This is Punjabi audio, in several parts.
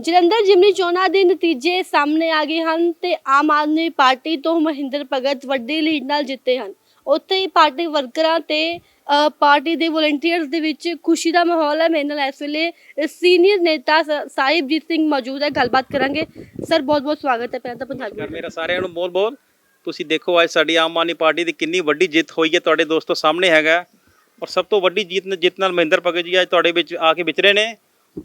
ਜਲੰਧਰ ਜਿਮਨੀ ਚੋਣਾਂ ਦੇ ਨਤੀਜੇ ਸਾਹਮਣੇ ਆ ਗਏ ਹਨ ਤੇ ਆਮ ਆਦਮੀ ਪਾਰਟੀ ਤੋਂ ਮਹਿੰਦਰ ਭਗਤ ਵੱਡੀ ਲੀਡ ਨਾਲ ਜਿੱਤੇ ਹਨ। ਉੱਥੇ ਹੀ ਪਾਰਟੀ ਵਰਕਰਾਂ ਤੇ ਅ, ਪਾਰਟੀ ਦੇ ਵਲੰਟੀਅਰਸ ਦੇ ਵਿੱਚ ਖੁਸ਼ੀ ਦਾ ਮਾਹੌਲ ਹੈ। ਮੇਰੇ ਨਾਲ ਇਸ ਵੇਲੇ ਸੀਨੀਅਰ ਨੇਤਾ ਸ- ਸਾਹਿਬਜੀਤ ਸਿੰਘ ਮੌਜੂਦ ਹੈ। ਗੱਲਬਾਤ ਕਰਾਂਗੇ। ਸਰ ਬਹੁਤ ਬਹੁਤ ਸਵਾਗਤ ਹੈ ਪਹਿਲਾਂ ਤਾਂ ਪੰਜਾਬੀ ਕਰ ਮੇਰਾ ਸਾਰਿਆਂ ਨੂੰ ਬਹੁਤ ਬਹੁਤ ਤੁਸੀਂ ਦੇਖੋ ਅੱਜ ਸਾਡੀ ਆਮ ਆਦਮੀ ਪਾਰਟੀ ਦੀ ਕਿੰਨੀ ਵੱਡੀ ਜਿੱਤ ਹੋਈ ਹੈ। ਤੁਹਾਡੇ ਦੋਸਤੋ ਸਾਹਮਣੇ ਹੈਗਾ। ਔਰ ਸਭ ਤੋਂ ਵੱਡੀ ਜਿੱਤ ਜਿੱਤ ਨਾਲ ਮਹਿੰਦਰ ਭਗਤ ਜੀ ਅੱਜ ਤੁਹਾਡੇ ਵਿੱਚ ਆ ਕੇ ਵਿਚਰੇ ਨੇ।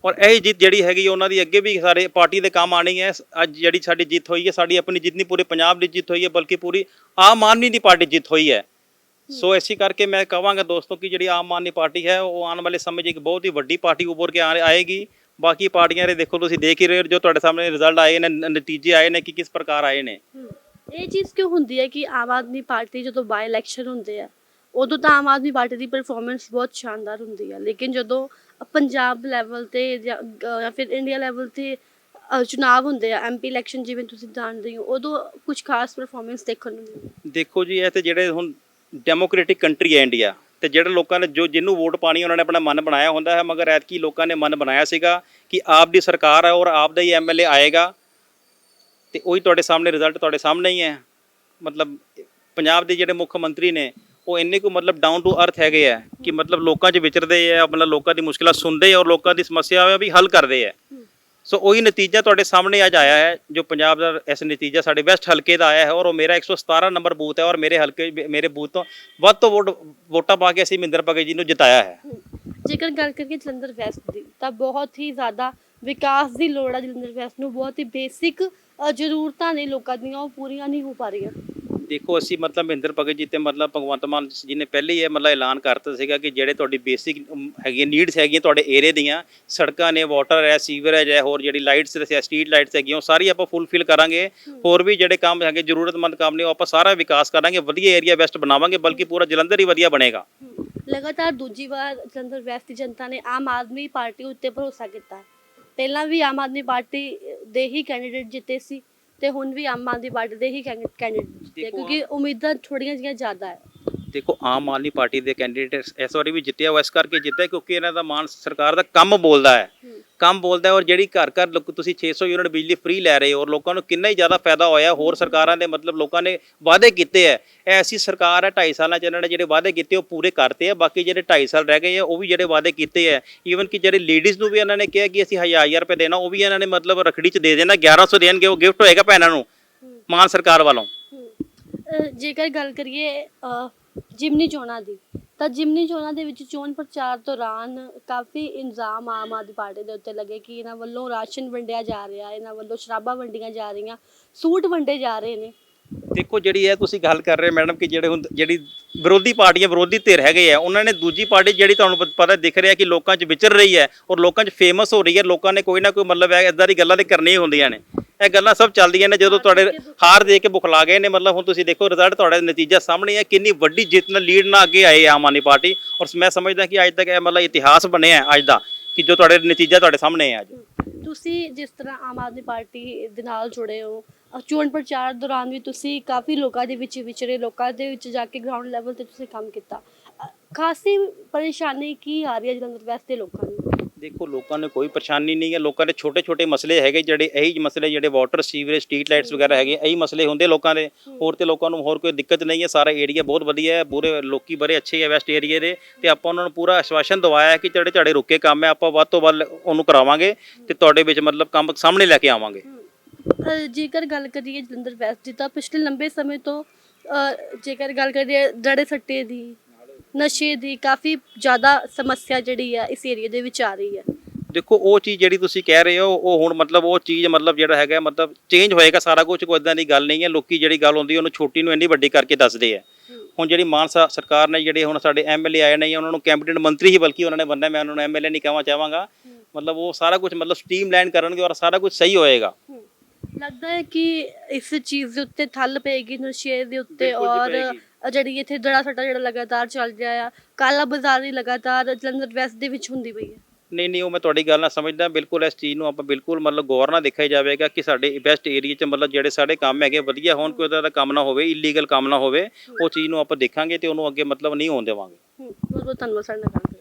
ਔਰ ਇਹ ਜਿੱਤ ਜਿਹੜੀ ਹੈਗੀ ਉਹਨਾਂ ਦੀ ਅੱਗੇ ਵੀ ਸਾਰੇ ਪਾਰਟੀ ਦੇ ਕੰਮ ਆਣੀ ਹੈ ਅੱਜ ਜਿਹੜੀ ਸਾਡੀ ਜਿੱਤ ਹੋਈ ਹੈ ਸਾਡੀ ਆਪਣੀ ਜਿੰਨੀ ਪੂਰੇ ਪੰਜਾਬ ਦੀ ਜਿੱਤ ਹੋਈ ਹੈ ਬਲਕਿ ਪੂਰੀ ਆਮ ਆਦਮੀ ਦੀ ਪਾਰਟੀ ਜਿੱਤ ਹੋਈ ਹੈ। ਸੋ ਐਸੀ ਕਰਕੇ ਮੈਂ ਕਹਾਂਗਾ ਦੋਸਤੋ ਕਿ ਜਿਹੜੀ ਆਮ ਆਦਮੀ ਪਾਰਟੀ ਹੈ ਉਹ ਆਉਣ ਵਾਲੇ ਸਮੇਂ 'ਚ ਇੱਕ ਬਹੁਤ ਹੀ ਵੱਡੀ ਪਾਰਟੀ ਉੱਭਰ ਕੇ ਆਏਗੀ। ਬਾਕੀ ਪਾਰਟੀਆਂ ਦੇ ਦੇਖੋ ਤੁਸੀਂ ਦੇਖ ਹੀ ਰਹੇ ਹੋ ਜੋ ਤੁਹਾਡੇ ਸਾਹਮਣੇ ਰਿਜ਼ਲਟ ਆਏ ਨੇ ਨਤੀਜੇ ਆਏ ਨੇ ਕਿ ਕਿਸ ਪ੍ਰਕਾਰ ਆਏ ਨੇ। ਇਹ ਚੀਜ਼ ਕਿਉਂ ਹੁੰਦੀ ਹੈ ਕਿ ਆਮ ਆਦਮੀ ਪਾਰਟੀ ਜਦੋਂ ਬਾਈ ਇਲੈਕਸ਼ਨ ਹੁੰਦੇ ਆ ਉਦੋਂ ਤਾਂ ਆਮ ਆਦਮੀ ਪਾਰਟੀ ਦੀ ਪਰਫਾਰਮੈਂਸ ਬਹੁਤ ਸ਼ਾਨਦਾਰ ਹੁੰਦੀ ਹੈ ਲੇਕਿਨ ਜਦੋਂ ਪੰਜਾਬ ਲੈਵਲ ਤੇ ਜਾਂ ਅ, ਜਾਂ ਫਿਰ ਇੰਡੀਆ ਲੈਵਲ ਤੇ ਅ, ਚੁਣਾਵ ਹੁੰਦੇ ਆ ਐਮਪੀ ਇਲੈਕਸ਼ਨ ਜਿਵੇਂ ਤੁਸੀਂ ਜਾਣਦੇ ਹੋ ਉਦੋਂ ਕੁਝ ਖਾਸ ਪਰਫਾਰਮੈਂਸ ਦੇਖਣ ਨੂੰ ਮਿਲਦੀ। ਦੇਖੋ ਜੀ ਇਹ ਤੇ ਜਿਹੜੇ ਹੁਣ ਡੈਮੋਕ੍ਰੈਟਿਕ ਕੰਟਰੀ ਹੈ ਇੰਡੀਆ ਤੇ ਜਿਹੜੇ ਲੋਕਾਂ ਨੇ ਜੋ ਜਿਹਨੂੰ ਵੋਟ ਪਾਣੀ ਉਹਨਾਂ ਨੇ ਆਪਣਾ ਮਨ ਬਣਾਇਆ ਹੁੰਦਾ ਹੈ ਮਗਰ ਐਤਕੀ ਲੋਕਾਂ ਨੇ ਮਨ ਬਣਾਇਆ ਸੀਗਾ ਕਿ ਆਪ ਦੀ ਸਰਕਾਰ ਹੈ ਔਰ ਆਪ ਦਾ ਹੀ ਐਮਐਲਏ ਆਏਗਾ ਤੇ ਉਹੀ ਤੁਹਾਡੇ ਸਾਹਮਣੇ ਰਿਜ਼ਲਟ ਤੁਹਾਡੇ ਸਾਹਮਣੇ ਹੀ ਹੈ। ਮਤਲਬ ਪੰਜਾਬ ਦੇ ਜਿਹੜੇ ਮੁੱਖ ਮੰਤਰੀ ਨੇ ਉਹ ਇੰਨੇ ਕੁ ਮਤਲਬ ਡਾਊਨ ਟੂ ਅਰਥ ਹੈਗੇ ਆ ਕਿ ਮਤਲਬ ਲੋਕਾਂ 'ਚ ਵਿਚਰਦੇ ਆ ਮਤਲਬ ਲੋਕਾਂ ਦੀ ਮੁਸ਼ਕਲਾਂ ਸੁਣਦੇ ਆ ਔਰ ਲੋਕਾਂ ਦੀ ਸਮੱਸਿਆ ਵੀ ਹੱਲ ਕਰਦੇ ਆ। ਸੋ ਉਹੀ ਨਤੀਜਾ ਤੁਹਾਡੇ ਸਾਹਮਣੇ ਅੱਜ ਆਇਆ ਹੈ, ਜੋ ਪੰਜਾਬ ਦਾ ਇਸ ਨਤੀਜਾ ਸਾਡੇ ਵੈਸਟ ਹਲਕੇ ਦਾ ਆਇਆ ਹੈ ਔਰ ਉਹ ਮੇਰਾ 117 ਨੰਬਰ ਬੂਥ ਹੈ ਔਰ ਮੇਰੇ ਹਲਕੇ ਮੇਰੇ ਬੂਥ ਤੋਂ ਵੱਧ ਤੋਂ ਵੋਟ, ਵੋਟਾਂ ਪਾ ਕੇ ਅਸੀਂ ਮਹਿੰਦਰ ਭਗਤ ਜੀ ਨੂੰ ਜਿਤਾਇਆ ਹੈ। ਜੇਕਰ ਗੱਲ ਕਰੀਏ ਜਲੰਧਰ ਵੈਸਟ ਦੀ, ਤਾਂ ਬਹੁਤ ਹੀ ਜ਼ਿਆਦਾ ਵਿਕਾਸ ਦੀ ਲੋੜ ਹੈ ਜਲੰਧਰ ਵੈਸਟ ਨੂੰ, ਬਹੁਤ ਹੀ ਬੇਸਿਕ ਜ਼ਰੂਰਤਾਂ ਨੇ ਲੋਕਾਂ ਦੀਆਂ, ਉਹ ਪੂਰੀਆਂ ਨਹੀਂ ਹੋ ਪਾ ਰਹੀਆਂ। ਦੇਖੋ ਅਸੀਂ ਮਤਲਬ ਮਹਿੰਦਰ ਭਗਤ ਜੀ ਤੇ ਮਤਲਬ ਭਗਵੰਤ ਮਾਨ ਜੀ ਨੇ ਪਹਿਲੇ ਹੀ ਇਹ ਮਤਲਬ ਐਲਾਨ ਕਰਤਾ ਸੀਗਾ ਕਿ ਜਿਹੜੇ ਤੁਹਾਡੀ ਬੇਸਿਕ ਹੈਗੀਆਂ ਨੀਡਸ ਹੈਗੀਆਂ ਤੁਹਾਡੇ ਏਰੀਆ ਦੀਆਂ ਸੜਕਾਂ ਨੇ ਵਾਟਰ ਹੈ ਸੀਵਰੇਜ ਹੈ ਹੋਰ ਜਿਹੜੀ ਲਾਈਟਸ ਹੈ ਸਟਰੀਟ ਲਾਈਟਸ ਹੈਗੀਆਂ ਉਹ ਸਾਰੀ ਆਪਾਂ ਫੁੱਲਫਿਲ ਕਰਾਂਗੇ। ਹੋਰ ਵੀ ਜਿਹੜੇ ਕੰਮ ਹੈਗੇ ਜ਼ਰੂਰਤਮੰਦ ਕੰਮ ਨੇ ਉਹ ਆਪਾਂ ਸਾਰਾ ਵਿਕਾਸ ਕਰਾਂਗੇ ਵਧੀਆ ਏਰੀਆ ਬੈਸਟ ਬਣਾਵਾਂਗੇ ਬਲਕਿ ਪੂਰਾ ਜਲੰਧਰ ਹੀ ਵਧੀਆ ਬਣੇਗਾ। ਲਗਾਤਾਰ ਦੂਜੀ ਵਾਰ ਜਲੰਧਰ ਵੈਸਟ ਦੀ ਜਨਤਾ ਨੇ ਆਮ ਆਦਮੀ ਪਾਰਟੀ ਉੱਤੇ ਭਰੋਸਾ ਕੀਤਾ। ਪਹਿਲਾਂ ਵੀ ਆਮ ਆਦਮੀ ਪਾਰਟੀ ਦੇ ਹੀ ਕੈਂਡੀਡੇਟ ਜਿੱਤੇ ਸੀ। ਤੇ ਹੁਣ ਵੀ ਆਮ ਆਦਮੀ ਪਾਰਟੀ ਦੇ ਹੀ ਕੈਂਡੀਡੇਟ ਦੇਖੋ, ਕਿਉਂਕਿ ਉਮੀਦਾਂ ਥੋੜੀਆਂ ਜਿਹੀਆਂ ਜ਼ਿਆਦਾ ਹੈ। ਦੇਖੋ ਆਮ ਆਦਮੀ ਪਾਰਟੀ ਦੇ ਕੈਂਡੀਡੇਟ ਇਸ ਵਾਰੀ ਵੀ ਜਿੱਤਿਆ ਉਹ ਇਸ ਕਰਕੇ ਜਿੱਤਿਆ ਕਿਉਂਕਿ ਇਹਨਾਂ ਦਾ ਮਾਨ ਸਰਕਾਰ ਦਾ ਕੰਮ ਬੋਲਦਾ ਹੈ। ਕੰਮ ਬੋਲਦਾ ਹੈ ਔਰ ਜਿਹੜੀ ਘਰ ਘਰ ਲੋਕ ਤੁਸੀਂ 600 ਯੂਨਿਟ ਬਿਜਲੀ ਫ੍ਰੀ ਲੈ ਰਹੇ ਹੋ ਔਰ ਲੋਕਾਂ ਨੂੰ ਕਿੰਨਾ ਹੀ ਜ਼ਿਆਦਾ ਫਾਇਦਾ ਹੋਇਆ, ਹੋਰ ਸਰਕਾਰਾਂ ਦੇ ਮਤਲਬ ਲੋਕਾਂ ਨੇ ਵਾਅਦੇ ਕੀਤੇ ਹੈ। ਐਸੀ ਸਰਕਾਰ ਹੈ 2.5 ਸਾਲਾਂ ਚ ਇਹਨਾਂ ਨੇ ਜਿਹੜੇ ਵਾਅਦੇ ਕੀਤੇ ਉਹ ਪੂਰੇ ਕਰਤੇ ਆ ਬਾਕੀ ਜਿਹੜੇ 2.5 ਸਾਲ ਰਹਿ ਗਏ ਆ ਉਹ ਵੀ ਜਿਹੜੇ ਵਾਅਦੇ ਕੀਤੇ ਹੈ। ਈਵਨ ਕਿ ਜਿਹੜੇ ਲੇਡੀਜ਼ ਨੂੰ ਵੀ ਇਹਨਾਂ ਨੇ ਕਿਹਾ ਕਿ ਅਸੀਂ 1000 ਰੁਪਏ ਦੇਣਾ, ਉਹ ਵੀ ਇਹਨਾਂ ਨੇ ਮਤਲਬ ਰਖੜੀ ਚ ਦੇ ਦੇਣਾ 1100 ਦੇਣਗੇ, ਉਹ ਗਿਫਟ ਹੋਏਗਾ ਭੈਣਾਂ ਨੂੰ, ਮਾਨ ਸਰਕਾਰ ਵੱਲੋਂ। ਜੇਕਰ ਗੱਲ ਕਰੀਏ ਜਿਮਨੀ ਚੋਣਾਂ ਦੀ ਤਾਂ ਜਿਮਨੀ ਚੋਣਾਂ ਦੇ ਵਿੱਚ ਚੋਣ ਪ੍ਰਚਾਰ ਦੌਰਾਨ ਕਾਫੀ ਇਲਜ਼ਾਮ ਆਮ ਆਦਮੀ ਪਾਰਟੀ ਦੇ ਉੱਤੇ ਲੱਗੇ ਕਿ ਇਹਨਾਂ ਵੱਲੋਂ ਰਾਸ਼ਨ ਵੰਡਿਆ ਜਾ ਰਿਹਾ, ਇਹਨਾਂ ਵੱਲੋਂ ਸ਼ਰਾਬਾਂ ਵੰਡੀਆਂ ਜਾ ਰਹੀਆਂ, ਸੂਟ ਵੰਡੇ ਜਾ ਰਹੇ ਨੇ। ਦੇਖੋ ਜਿਹੜੀ ਹੈ ਤੁਸੀਂ ਗੱਲ ਕਰ ਰਹੇ ਹੋ ਮੈਡਮ ਕਿ ਜਿਹੜੇ ਹੁਣ ਜਿਹੜੀ ਵਿਰੋਧੀ ਪਾਰਟੀਆਂ ਵਿਰੋਧੀ ਧਿਰ ਹੈਗੇ ਆ, ਉਹਨਾਂ ਨੇ ਦੂਜੀ ਪਾਰਟੀ ਜਿਹੜੀ ਤੁਹਾਨੂੰ ਪਤਾ ਦਿਖ ਰਿਹਾ ਕਿ ਲੋਕਾਂ 'ਚ ਵਿਚਰ ਰਹੀ ਹੈ ਔਰ ਲੋਕਾਂ 'ਚ ਫੇਮਸ ਹੋ ਰਹੀ ਹੈ, ਲੋਕਾਂ ਨੇ ਕੋਈ ਨਾ ਕੋਈ ਮਤਲਬ ਹੈ ਇਦਾਂ ਦੀ ਗੱਲਾਂ ਤੇ ਕਰਨੀਆਂ ਹੀ ਹੁੰਦੀਆਂ ਨੇ। ਇਹ ਗੱਲਾਂ ਸਭ ਚੱਲਦੀਆਂ ਨੇ ਜਦੋਂ ਤੁਹਾਡੇ ਹਾਰ ਦੇ ਕੇ ਬੁਖਲਾ ਗਏ ਨੇ ਮਤਲਬ ਹੁਣ ਤੁਸੀਂ ਦੇਖੋ ਰਿਜ਼ਲਟ ਤੁਹਾਡਾ ਨਤੀਜਾ ਸਾਹਮਣੇ ਹੈ ਕਿੰਨੀ ਵੱਡੀ ਜਿੱਤ ਨਾਲ ਲੀਡ ਨਾਲ ਅੱਗੇ ਆਏ ਆਮ ਆਦਮੀ ਪਾਰਟੀ। ਔਰ ਮੈਂ ਸਮਝਦਾ ਕਿ ਅੱਜ ਤੱਕ ਇਹ ਮਤਲਬ ਇਤਿਹਾਸ ਬਣਿਆ ਹੈ ਅੱਜ ਦਾ ਕਿ ਜੋ ਤੁਹਾਡੇ ਨਤੀਜਾ ਤੁਹਾਡੇ ਸਾਹਮਣੇ ਹੈ ਅੱਜ। ਤੁਸੀਂ ਜਿਸ ਤਰ੍ਹਾਂ ਆਮ ਆਦਮੀ ਪਾਰਟੀ ਦੇ ਨਾਲ ਜੁੜੇ ਹੋ ਚੋਣ ਪ੍ਰਚਾਰ ਦੌਰਾਨ ਵੀ ਤੁਸੀਂ ਕਾਫੀ ਲੋਕਾਂ ਦੇ ਵਿੱਚ ਵਿਚਰੇ ਲੋਕਾਂ ਦੇ ਵਿੱਚ ਜਾ ਕੇ ਗਰਾਊਂਡ ਲੈਵਲ ਤੇ ਤੁਸੀਂ ਕੰਮ ਕੀਤਾ। ਖਾਸੀ ਪਰੇਸ਼ਾਨੀ ਕੀ ਆ ਰਹੀ ਹੈ ਜਲੰਧਰ ਵੈਸਟ ਦੇ ਲੋਕਾਂ ਨੂੰ? ਦੇਖੋ ਲੋਕਾਂ ਨੂੰ ਕੋਈ ਪਰੇਸ਼ਾਨੀ ਨਹੀਂ ਹੈ ਲੋਕਾਂ ਦੇ ਛੋਟੇ ਛੋਟੇ ਮਸਲੇ ਹੈਗੇ ਜਿਹੜੇ ਇਹੀ ਮਸਲੇ ਜਿਹੜੇ ਵਾਟਰ ਸੀਵਰੇਜ ਸਟਰੀਟ ਲਾਈਟਸ ਵਗੈਰਾ ਹੈਗੇ ਇਹੀ ਮਸਲੇ ਹੁੰਦੇ ਲੋਕਾਂ ਦੇ। ਹੋਰ ਤੇ ਲੋਕਾਂ ਨੂੰ ਹੋਰ ਕੋਈ ਦਿੱਕਤ ਨਹੀਂ ਹੈ ਸਾਰਾ ਏਰੀਆ ਬਹੁਤ ਵਧੀਆ ਹੈ ਪੂਰੇ ਲੋਕੀ ਬੜੇ ਅੱਛੇ ਹੈ ਵੈਸਟ ਏਰੀਆ ਦੇ ਤੇ ਆਪਾਂ ਉਹਨਾਂ ਨੂੰ ਪੂਰਾ ਆਸ਼ਵਾਸਨ ਦਵਾਇਆ ਹੈ ਕਿ ਜਿਹੜੇ ਝਾੜੇ ਰੁਕੇ ਕੰਮ ਹੈ ਆਪਾਂ ਵੱਧ ਤੋਂ ਵੱਧ ਉਹਨੂੰ ਕਰਾਵਾਂਗੇ ਤੇ ਤੁਹਾਡੇ ਵਿੱਚ ਮਤਲਬ ਕੰਮ ਸਾਹਮਣੇ ਲੈ ਕੇ ਆਵਾਂਗੇ। ਜੇਕਰ ਗੱਲ ਕਰੀਏ ਜਲੰਧਰ ਵੈਸਟ ਦੀ ਤਾਂ ਪਿਛਲੇ ਲੰਬੇ ਸਮੇਂ ਤੋਂ ਜੇਕਰ ਗੱਲ ਕਰੀਏ ਜੜੇ ਸੱਟੇ ਦੀ ਨਸ਼ੇ ਦੀ ਕਾਫੀ ਜ਼ਿਆਦਾ ਸਮੱਸਿਆ ਜਿਹੜੀ ਹੈ ਇਸ ਏਰੀਆ ਦੇ ਵਿੱਚ ਆ ਰਹੀ ਹੈ ਦੇਖੋ ਉਹ ਚੀਜ਼ ਜਿਹੜੀ ਤੁਸੀਂ ਕਹਿ ਰਹੇ ਹੋ ਉਹ ਹੁਣ ਮਤਲਬ ਉਹ ਚੀਜ਼ ਮਤਲਬ ਜਿਹੜਾ ਹੈਗਾ ਮਤਲਬ ਚੇਂਜ ਹੋਏਗਾ ਸਾਰਾ ਕੁਝ ਕੋਈ ਇਦਾਂ ਦੀ ਗੱਲ ਨਹੀਂ ਹੈ। ਲੋਕੀ ਜਿਹੜੀ ਗੱਲ ਹੁੰਦੀ ਉਹਨੂੰ ਛੋਟੀ ਨੂੰ ਇੰਨੀ ਵੱਡੀ ਕਰਕੇ ਦੱਸਦੇ ਆ। ਹੁਣ ਜਿਹੜੀ ਮਾਨ ਸਾ- ਸਰਕਾਰ ਨੇ ਜਿਹੜੇ ਹੁਣ ਸਾਡੇ ਐਮਐਲਏ ਆਏ ਨੇ ਉਹਨਾਂ ਨੂੰ ਕੈਬਨਿਟ ਮੰਤਰੀ ਹੀ ਬਲਕਿ ਉਹਨਾਂ ਨੇ ਬੰਨਾ ਮੈਂ ਉਹਨਾਂ ਨੂੰ ਐਮਐਲਏ ਨਹੀਂ ਕਹਾਂ ਚਾਹਾਂਗਾ। ਮਤਲਬ ਉਹ ਸਾਰਾ ਕੁਝ ਮਤਲਬ ਸਟ੍ਰੀਮਲਾਈਨ ਕਰਨਗੇ ਔਰ ਸਾਰਾ ਕੁਝ ਸਹੀ ਹੋਏਗਾ। ਲੱਗਦਾ ਹੈ ਕਿ ਇਸ ਚੀਜ਼ ਦੇ ਉੱਤੇ ਠੱਲ ਪਏਗੀ ਨਸ਼ੇ ਦੇ ਉੱਤੇ ਔਰ ਜਿਹੜੀ ਇੱਥੇ ਦੜਾ ਸੱਟਾ ਜਿਹੜਾ ਲਗਾਤਾਰ ਚੱਲ ਰਿਹਾ ਆ ਕਾਲਾ ਬਾਜ਼ਾਰੀ ਲਗਾਤਾਰ ਜਲੰਧਰ ਵੈਸਟ ਦੇ ਵਿੱਚ ਹੁੰਦੀ ਪਈ ਹੈ ਨਹੀਂ ਨਹੀਂ ਉਹ ਮੈਂ ਤੁਹਾਡੀ ਗੱਲ ਨਾਲ ਸਮਝਦਾ ਬਿਲਕੁਲ ਇਸ ਚੀਜ਼ ਨੂੰ ਆਪਾਂ ਬਿਲਕੁਲ ਮਤਲਬ ਗੌਰ ਨਾਲ ਦੇਖਿਆ ਜਾਵੇਗਾ ਕਿ ਸਾਡੇ ਬੈਸਟ ਏਰੀਆ 'ਚ ਮਤਲਬ ਜਿਹੜੇ ਸਾਡੇ ਕੰਮ ਹੈਗੇ ਵਧੀਆ ਹੋਣ ਕੋਈ ਉਹਦਾ ਦਾ ਕੰਮ ਨਾ ਹੋਵੇ ਇਲੀਗਲ ਕੰਮ ਨਾ ਹੋਵੇ ਉਹ ਚੀਜ਼ ਨੂੰ ਆਪਾਂ ਦੇਖਾਂਗੇ ਤੇ ਉਹਨੂੰ ਅੱਗੇ ਮਤਲਬ ਨਹੀਂ ਹੋਣ ਦੇਵਾਂਗੇ ਬਹੁਤ ਬਹੁਤ ਧੰਨਵਾਦ ਸਾਡੇ ਨਾਲ।